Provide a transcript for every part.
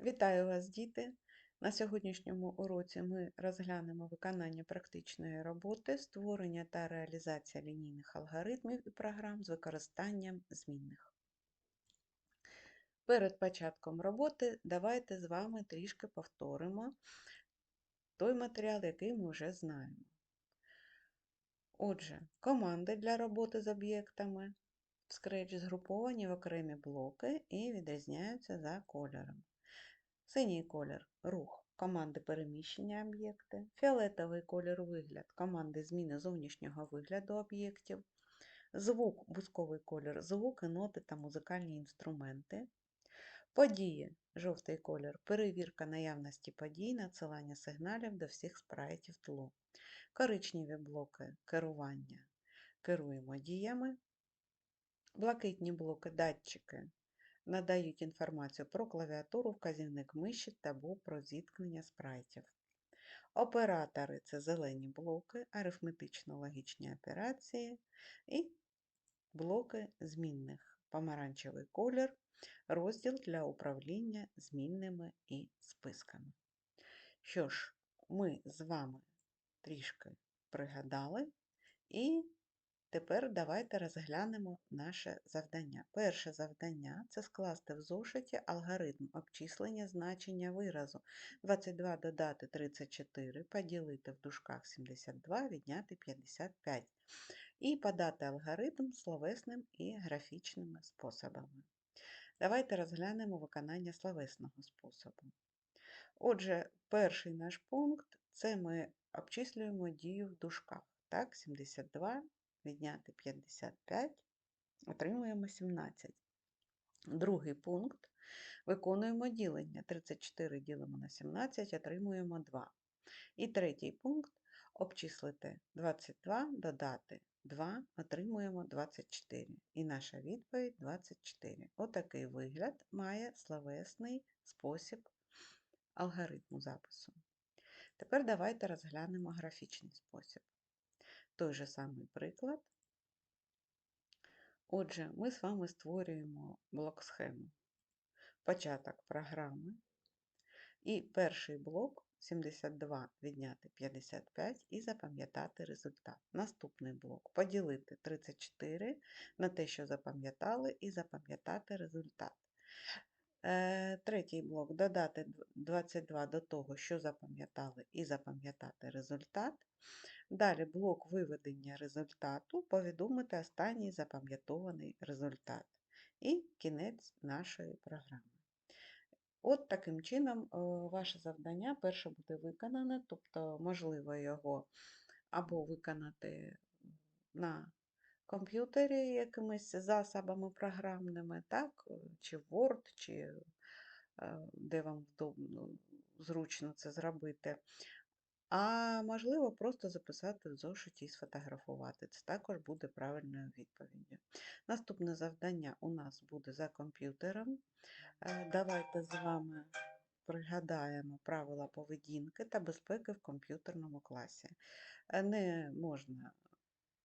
Вітаю вас, діти! На сьогоднішньому уроці ми розглянемо виконання практичної роботи, створення та реалізація лінійних алгоритмів і програм з використанням змінних. Перед початком роботи давайте з вами трішки повторимо той матеріал, який ми вже знаємо. Отже, команди для роботи з об'єктами в Scratch згруповані в окремі блоки і відрізняються за кольором. Синій колір рух команди переміщення об'єкти, фіолетовий колір вигляд команди зміни зовнішнього вигляду об'єктів, звук, бусковий колір, звуки, ноти та музикальні інструменти, події, жовтий колір, перевірка наявності подій, надсилання сигналів до всіх спрайтів тлу, коричневі блоки керування, керуємо діями, блакитні блоки, датчики надають інформацію про клавіатуру, вказівник миші або про зіткнення спрайтів. Оператори це зелені блоки, арифметично-логічні операції і блоки змінних. Помаранчевий колір, розділ для управління змінними і списками. Що ж, ми з вами трішки пригадали і Тепер давайте розглянемо наше завдання. Перше завдання це скласти в зошиті алгоритм обчислення значення виразу 22 додати 34, поділити в дужках 72, відняти 55 і подати алгоритм словесним і графічними способами. Давайте розглянемо виконання словесного способу. Отже, перший наш пункт це ми обчислюємо дію в дужках. Так, 72 відняти 55, отримуємо 17. Другий пункт. Виконуємо ділення. 34 ділимо на 17, отримуємо 2. І третій пункт обчислити 22, додати 2, отримуємо 24. І наша відповідь 24. Отакий вигляд має словесний спосіб алгоритму запису. Тепер давайте розглянемо графічний спосіб той же самий приклад. Отже, ми з вами створюємо блок-схему. Початок програми. І перший блок 72 відняти 55 і запам'ятати результат. Наступний блок поділити 34 на те, що запам'ятали, і запам'ятати результат. Е, третій блок додати 22 до того, що запам'ятали, і запам'ятати результат. Далі блок виведення результату, повідомити останній запам'ятований результат. І кінець нашої програми. От таким чином, е, ваше завдання перше буде виконане, тобто, можливо, його або виконати на комп'ютері якимись засобами програмними, так, чи Word, чи е, де вам зручно це зробити. А можливо, просто записати в зошиті і сфотографувати. Це також буде правильною відповіддю. Наступне завдання у нас буде за комп'ютером. Е, давайте з вами пригадаємо правила поведінки та безпеки в комп'ютерному класі. Е, не можна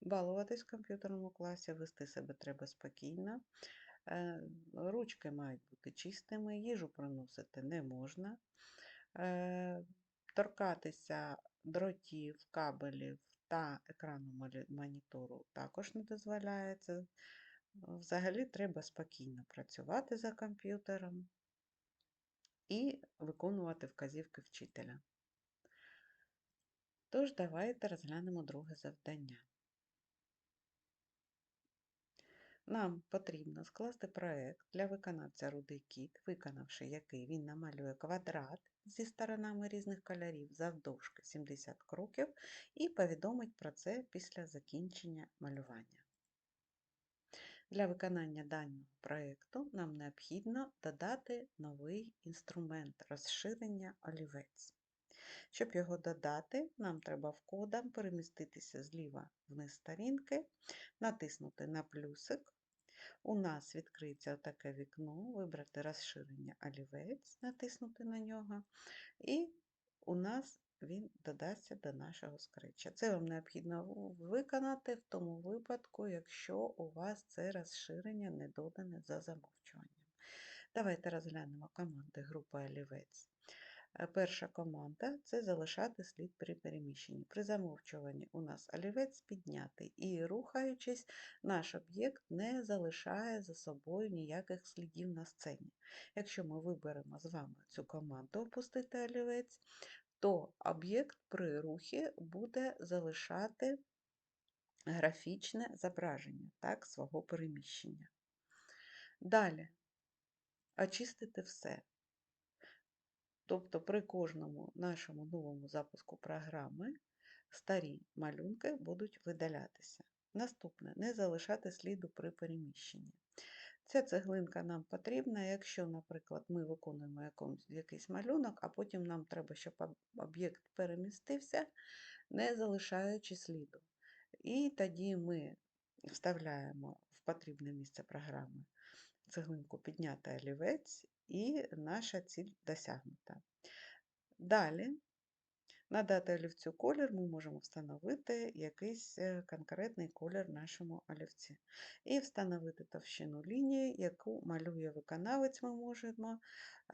балуватись в комп'ютерному класі, вести себе треба спокійно. Е, ручки мають бути чистими, їжу приносити не можна торкатися дротів, кабелів та екрану монітору також не дозволяється. Взагалі треба спокійно працювати за комп'ютером і виконувати вказівки вчителя. Тож, давайте розглянемо друге завдання. Нам потрібно скласти проєкт для виконавця Рудий Кіт, виконавши який він намалює квадрат зі сторонами різних кольорів завдовжки 70 кроків і повідомить про це після закінчення малювання. Для виконання даного проєкту нам необхідно додати новий інструмент розширення олівець. Щоб його додати, нам треба вкодом переміститися зліва вниз сторінки, натиснути на плюсик у нас відкриється таке вікно, вибрати розширення олівець, натиснути на нього, і у нас він додасться до нашого скреча. Це вам необхідно виконати в тому випадку, якщо у вас це розширення не додане за замовчуванням. Давайте розглянемо команди групи олівець. Перша команда це залишати слід при переміщенні. При замовчуванні у нас олівець піднятий і, рухаючись, наш об'єкт не залишає за собою ніяких слідів на сцені. Якщо ми виберемо з вами цю команду опустити олівець, то об'єкт при рухі буде залишати графічне зображення так, свого переміщення. Далі очистити все. Тобто при кожному нашому новому запуску програми старі малюнки будуть видалятися. Наступне не залишати сліду при переміщенні. Ця цеглинка нам потрібна, якщо, наприклад, ми виконуємо якийсь малюнок, а потім нам треба, щоб об'єкт перемістився, не залишаючи сліду. І тоді ми вставляємо в потрібне місце програми цеглинку підняти олівець, і наша ціль досягнута. Далі, надати олівцю колір, ми можемо встановити якийсь е, конкретний колір нашому олівці. І встановити товщину лінії, яку малює виконавець, ми можемо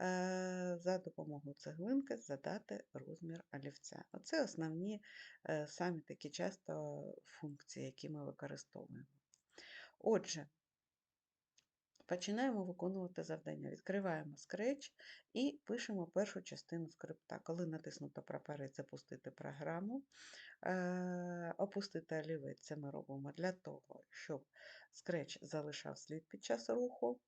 е, за допомогою цеглинки задати розмір олівця. Оце основні е, самі такі часто функції, які ми використовуємо. Отже, Починаємо виконувати завдання. Відкриваємо Scratch і пишемо першу частину скрипта. Коли натиснуто прапорець запустити програму, е, опустити олівець, це ми робимо для того, щоб Scratch залишав слід під час руху.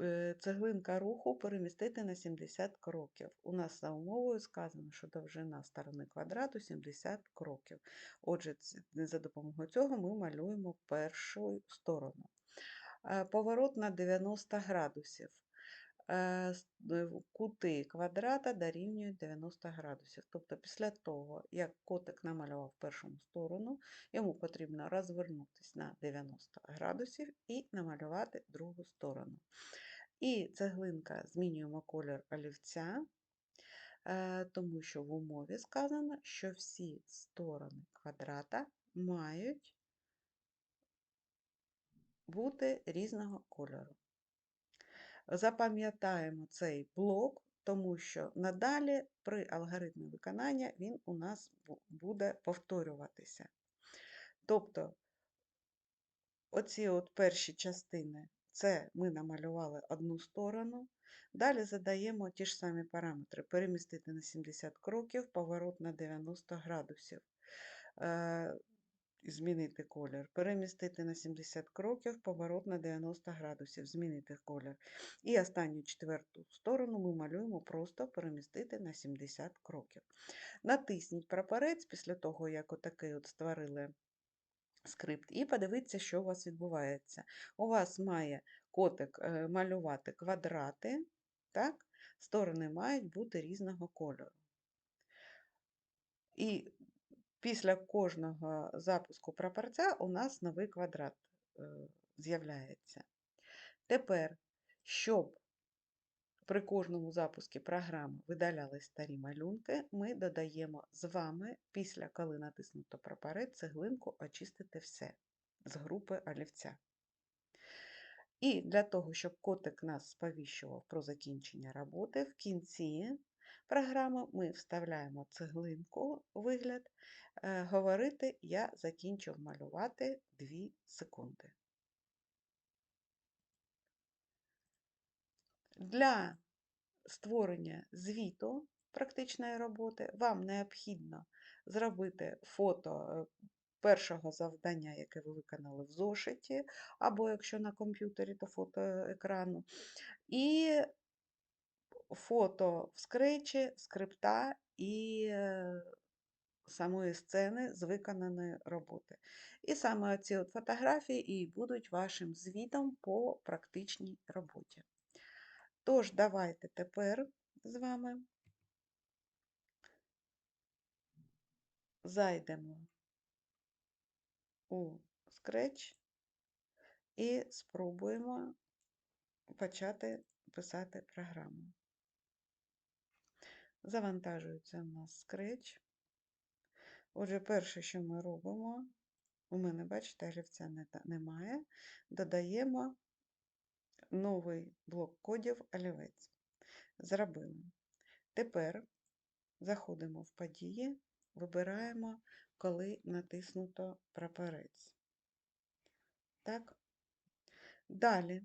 Е, Цеглинка руху перемістити на 70 кроків. У нас за умовою сказано, що довжина сторони квадрату 70 кроків. Отже, за допомогою цього ми малюємо першу сторону. Е, Поворот на 90 градусів. Е, в- Кути квадрата дорівнюють 90 градусів. Тобто після того, як котик намалював першу сторону, йому потрібно розвернутися на 90 градусів і намалювати другу сторону. І цеглинка змінюємо колір олівця, е, тому що в умові сказано, що всі сторони квадрата мають бути різного кольору. Запам'ятаємо цей блок, тому що надалі при алгоритмі виконання він у нас буде повторюватися. Тобто, оці от перші частини це ми намалювали одну сторону. Далі задаємо ті ж самі параметри: перемістити на 70 кроків, поворот на 90 градусів. Змінити колір, перемістити на 70 кроків, поворот на 90 градусів, змінити колір. І останню четверту сторону ми малюємо просто перемістити на 70 кроків. Натисніть прапорець після того, як отакий от створили скрипт, і подивіться, що у вас відбувається. У вас має котик е, малювати квадрати, так? сторони мають бути різного кольору. І після кожного запуску прапорця у нас новий квадрат е, з'являється. Тепер, щоб при кожному запуску програми видалялись старі малюнки, ми додаємо з вами, після коли натиснуто прапорець, цеглинку очистити все з групи олівця. І для того, щоб котик нас сповіщував про закінчення роботи, в кінці програми ми вставляємо цеглинку вигляд, е, говорити Я закінчив малювати 2 секунди. Для створення звіту практичної роботи вам необхідно зробити фото е, першого завдання, яке ви виконали в зошиті, або якщо на комп'ютері, то фото екрану, і фото в скретчі, скрипта і е, самої сцени з виконаної роботи. І саме ці от фотографії і будуть вашим звітом по практичній роботі. Тож, давайте тепер з вами зайдемо у Scratch і спробуємо почати писати програму. Завантажується у нас Scratch. Отже, перше, що ми робимо, у мене, бачите, олівця не немає, додаємо новий блок кодів олівець. Зробили. Тепер заходимо в події, вибираємо, коли натиснуто прапорець. Так. Далі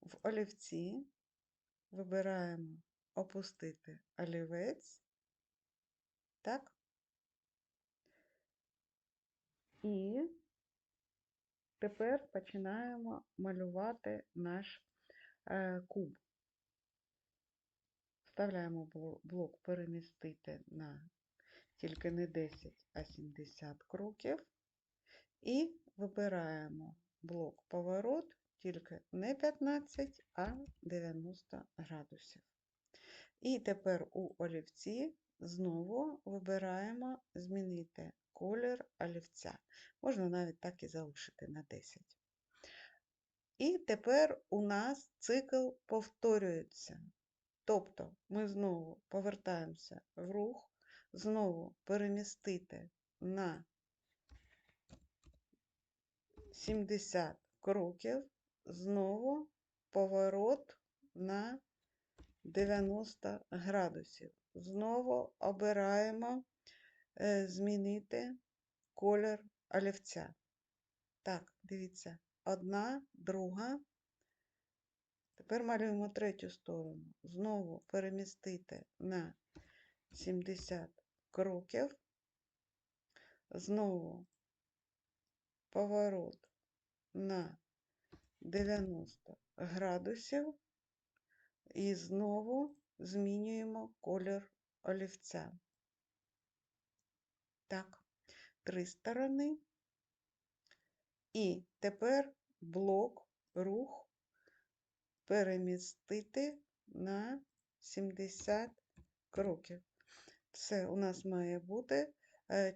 в олівці вибираємо опустити олівець. Так. І тепер починаємо малювати наш е, куб. Вставляємо блок перемістити на тільки не 10, а 70 кроків. І вибираємо блок поворот тільки не 15, а 90 градусів. І тепер у олівці знову вибираємо змінити колір олівця. Можна навіть так і залишити на 10. І тепер у нас цикл повторюється. Тобто ми знову повертаємося в рух, знову перемістити на 70 кроків, знову поворот на 90 градусів. Знову обираємо е, змінити колір олівця. Так, дивіться, одна, друга. Тепер малюємо третю сторону. Знову перемістити на 70 кроків. Знову поворот на 90 градусів і знову змінюємо колір олівця. Так, три сторони. І тепер блок рух перемістити на 70 кроків. Все, у нас має бути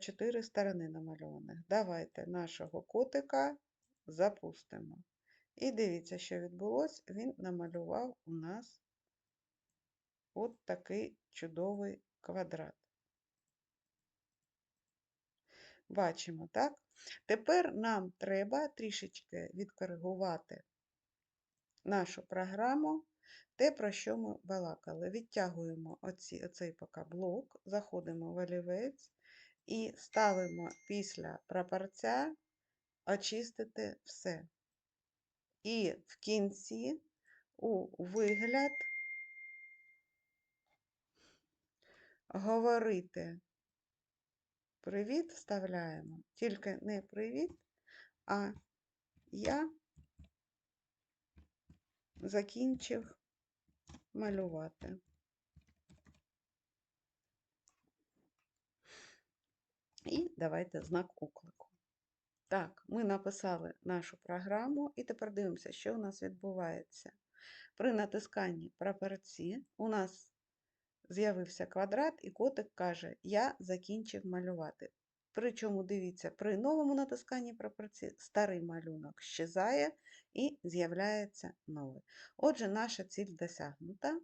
4 сторони намальованих. Давайте нашого котика запустимо. І дивіться, що відбулося, він намалював у нас от такий чудовий квадрат. Бачимо, так? Тепер нам треба трішечки відкоригувати нашу програму, те, про що ми балакали. Відтягуємо оці, оцей поки блок, заходимо в олівець і ставимо після прапорця очистити все. І в кінці у вигляд говорити привіт вставляємо, тільки не привіт, а я закінчив малювати. І давайте знак оклику. Так, ми написали нашу програму, і тепер дивимося, що у нас відбувається. При натисканні прапорці у нас з'явився квадрат, і котик каже, я закінчив малювати. Причому, дивіться, при новому натисканні прапорці старий малюнок щезає і з'являється новий. Отже, наша ціль досягнута.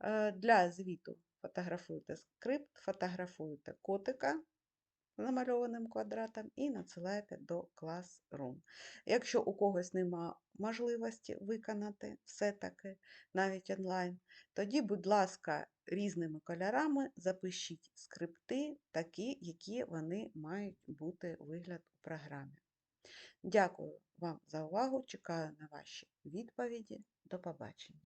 Е, для звіту фотографуйте скрипт, фотографуйте котика намальованим квадратом і надсилаєте до Classroom. Якщо у когось нема можливості виконати все-таки навіть онлайн, тоді, будь ласка, різними кольорами запишіть скрипти, такі, які вони мають бути вигляд у програмі. Дякую вам за увагу! Чекаю на ваші відповіді. До побачення!